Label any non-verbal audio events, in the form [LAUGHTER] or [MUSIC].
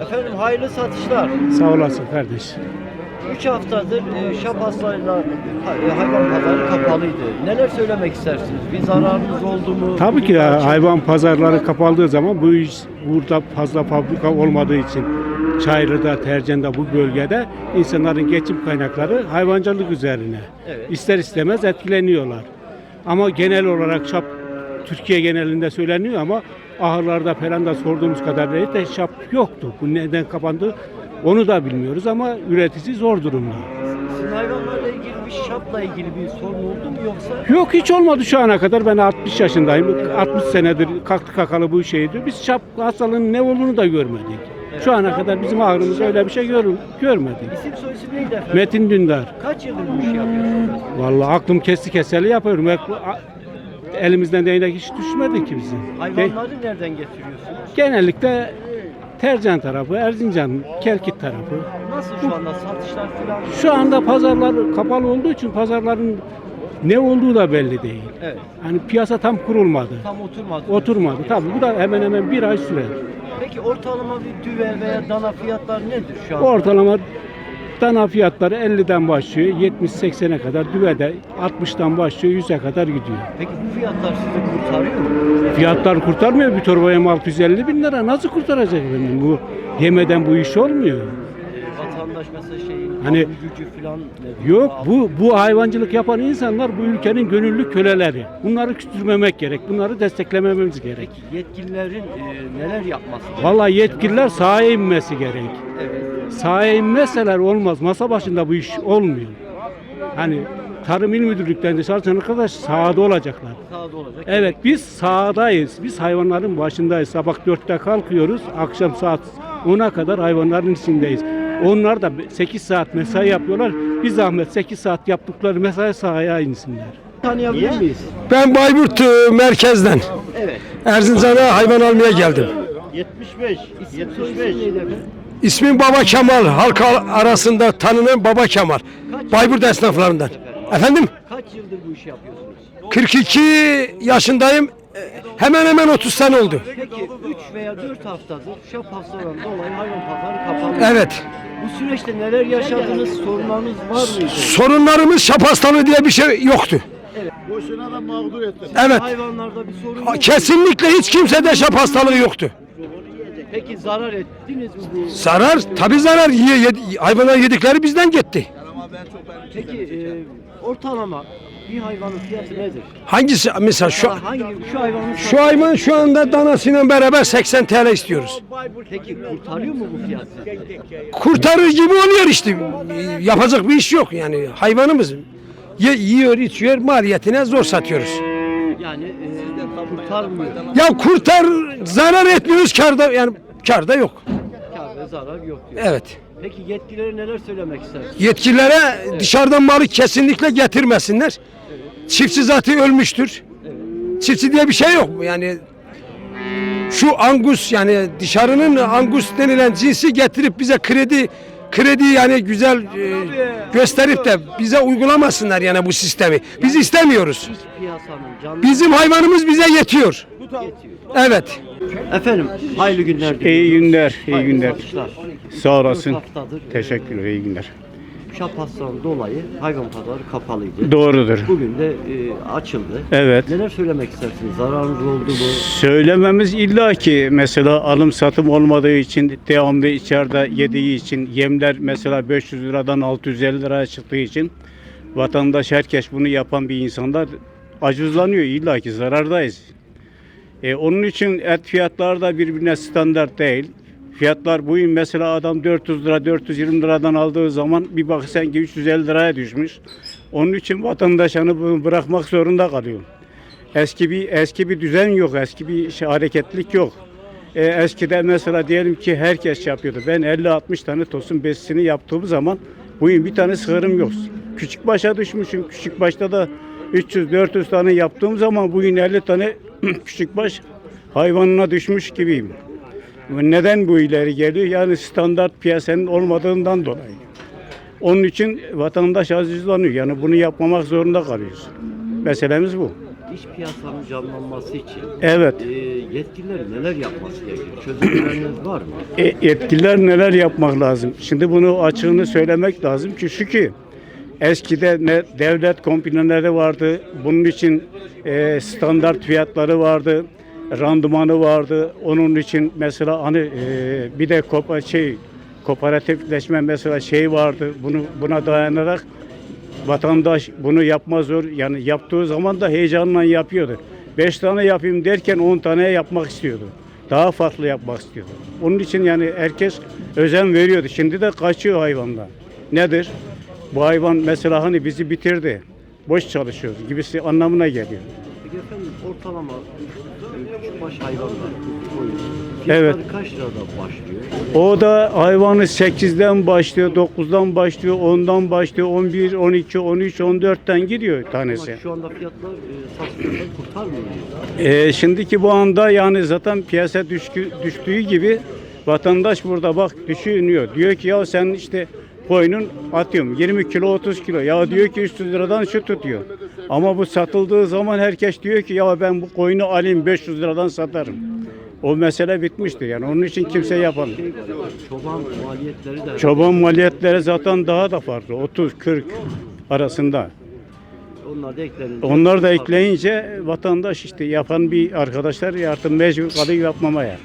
Efendim hayırlı satışlar. Sağ olasın kardeş. 3 haftadır e, e, hayvan pazarı kapalıydı. Neler söylemek istersiniz? Bir zararınız oldu mu? Tabii ki de hayvan pazarları kapandığı zaman bu iş burada fazla fabrika olmadığı için Çayır'da, Tercan'da bu bölgede insanların geçim kaynakları hayvancılık üzerine. Evet. İster istemez etkileniyorlar. Ama genel olarak şap Türkiye genelinde söyleniyor ama ahırlarda falan da sorduğumuz kadarıyla de şap yoktu. Bu neden kapandı onu da bilmiyoruz ama üretici zor durumda. Sizin hayvanlarla ilgili bir şapla ilgili bir sorun oldu mu yoksa? Yok hiç olmadı şu ana kadar. Ben 60 yaşındayım. 60 senedir kalktı kakalı bu şeydi. Biz şap hastalığının ne olduğunu da görmedik. Şu ana kadar bizim ağrımızda öyle bir şey gör, görmedik. İsim soyisim neydi efendim? Metin Dündar. Kaç yıldır bu işi yapıyorsunuz? Vallahi aklım kesti keseli yapıyorum. Elimizden değnek hiç düşmedi ki bizim. Hayvanları nereden getiriyorsunuz? genellikle Tercan tarafı, Erzincan, Kelkit tarafı. Nasıl şu anda satışlar falan? Şu anda pazarlar kapalı olduğu için pazarların ne olduğu da belli değil. Evet. Hani piyasa tam kurulmadı. Tam oturmadı. Oturmadı. Tabii bu da hemen hemen bir ay sürer. Peki ortalama bir düve veya dana fiyatlar nedir şu an? Ortalama dana fiyatları 50'den başlıyor 70-80'e kadar düvede 60'tan başlıyor 100'e kadar gidiyor. Peki bu fiyatlar sizi kurtarıyor mu? Fiyatlar kurtarmıyor bir torbaya mal 650 bin lira nasıl kurtaracak efendim bu yemeden bu iş olmuyor. Mesela şeyin Hani- gücü falan? Yok bu bu hayvancılık yapan insanlar bu ülkenin gönüllü köleleri. Bunları küstürmemek gerek. Bunları desteklemememiz gerek. Yetkililerin e, neler yapması gerekiyor? Vallahi yetkililer sahaya inmesi gerek. Evet. Sahaya inmeseler olmaz. Masa başında bu iş olmuyor. Hani Tarım İl Müdürlüklerinde çalışan arkadaş sahada olacaklar. Sağda olacak. Evet biz sahadayız. Biz hayvanların başındayız. Sabah 4'te kalkıyoruz. Akşam saat 10'a kadar hayvanların içindeyiz. Onlar da 8 saat mesai yapıyorlar. Bir zahmet 8 saat yaptıkları mesai sahaya insinler. Tanıyabilir miyiz? Ben Bayburt e, merkezden Evet. Erzincan'a hayvan almaya geldim. 75. İsim soyisim neydi efendim? İsmim Baba Kemal. Halk arasında tanınan Baba Kemal. Bayburt esnaflarından. Efendim? Kaç yıldır bu işi yapıyorsunuz? 42 yaşındayım. E, Hemen hemen 30 sene oldu. Peki 3 veya 4 haftadır şap hastalığından dolayı hayvan pazarı kapalı. Evet. Bu süreçte neler yaşadınız? Sorunlarınız var mıydı? Sorunlarımız şap hastalığı diye bir şey yoktu. Boşuna da mağdur ettin. Evet. Hayvanlarda bir sorun Ha, yok. Kesinlikle hiç kimsede şap hastalığı yoktu. Peki zarar ettiniz mi bu? Zarar, tabii zarar. Ye, yedi- hayvanlar yedikleri bizden gitti. Peki e, ortalama bir hayvanın fiyatı nedir? Hangisi? Mesela şu, hangi şu hayvanın şu hayvan şu anda danasıyla beraber 80 TL istiyoruz. Peki kurtarıyor mu bu fiyat sizi? kurtarır gibi oluyor işte. Yapacak bir iş yok yani hayvanımız. Ye, yiyor içiyor maliyetine zor satıyoruz. Yani e, kurtarmıyor. Ya kurtar zarar etmiyoruz karda yani karda yok. Kâr ve zarar yok diyor. Evet. Peki yetkililere neler söylemek istersiniz? Yetkililere dışarıdan malı kesinlikle getirmesinler. Çiftçi zaten ölmüştür. Çiftçi diye bir şey yok yani şu angus yani dışarının angus denilen cinsi getirip bize kredi kredi yani güzel e, gösterip de bize uygulamasınlar yani bu sistemi. Biz istemiyoruz. Bizim hayvanımız bize yetiyor. yetiyor. Evet. Efendim hayırlı günler İyi diliyorum. günler, iyi günler. satışlar. Sağ olasın. E, Teşekkürler, iyi günler. Şap hastalığından dolayı hayvan pazarı kapalıydı. Doğrudur. Bugün de e, açıldı. Evet. Neler söylemek istersiniz? Zararınız oldu mu? Söylememiz illa ki mesela alım satım olmadığı için devamlı içeride yediği için yemler mesela 500 liradan 650 liraya çıktığı için vatandaş herkes bunu yapan bir insanlar acızlanıyor illa ki zarardayız. E, onun için et fiyatları da birbirine standart değil. Fiyatlar bugün mesela adam 400 lira 420 liradan aldığı zaman bir baksan ki 350 liraya düşmüş. Onun için vatandaş bunu bırakmak zorunda kalıyor. Eski bir eski bir düzen yok, eski bir şey, hareketlilik yok. E, eskiden mesela diyelim ki herkes şey yapıyordu. Ben 50-60 tane tosun besisini yaptığım zaman bugün bir tane sığırım yok. Küçük başa düşmüşüm. Küçük başta da 300-400 tane yaptığım zaman bugün 50 tane [CLEARS THROAT] küçük baş hayvanına düşmüş gibiyim. Neden bu ileri geliyor? Yani standart piyasanın olmadığından dolayı. Onun için vatandaş azizlanıyor. Yani bunu yapmamak zorunda kalıyoruz. Meselemiz bu. iç piyasanın canlanması için Evet. e, yetkililer neler yapması gerekiyor? Çözüm öneriniz var mı? E, yetkililer neler yapmak lazım? Şimdi bunu açığını söylemek lazım ki şu ki eskide ne devlet kombineleri vardı. Bunun için e, standart fiyatları vardı. Randımanı vardı. Onun için mesela hani e, bir de kopa, şey kooperatifleşme mesela şey vardı. Bunu buna dayanarak vatandaş bunu yapmaz zor. Yani yaptığı zaman da heyecanla yapıyordu. 5 tane yapayım derken 10 tane yapmak istiyordu. Daha farklı yapmak istiyordu. Onun için yani herkes özen veriyordu. Şimdi de kaçıyor hayvanlar. Nedir? Bu hayvan mesela hani bizi bitirdi. Boş çalışıyoruz gibisi anlamına geliyor. Ortalama e, küçükbaş hayvanlar, Evet. kaç liradan başlıyor? O da hayvanı 8'den başlıyor, 9'dan başlıyor, 10'dan başlıyor, 11, 12, 13, 14'ten gidiyor tanesi. Ama şu anda fiyatlar e, satış fiyatları kurtarmıyor. Ee, şimdiki bu anda yani zaten piyasa düşkü, düştüğü gibi vatandaş burada bak düşünüyor. Diyor ki ya sen işte koyunun atıyorum 20 kilo 30 kilo. Ya diyor ki 300 liradan şu tutuyor. Ama bu satıldığı zaman herkes diyor ki ya ben bu koyunu alayım 500 liradan satarım. O mesele bitmişti yani onun için kimse yapamıyor. Çoban maliyetleri de Çoban maliyetleri zaten daha da farklı. 30-40 arasında. onlar da eklenince Onlar da ekleyince vatandaş işte yapan bir arkadaşlar artık mecbur kalıyor yapmamaya.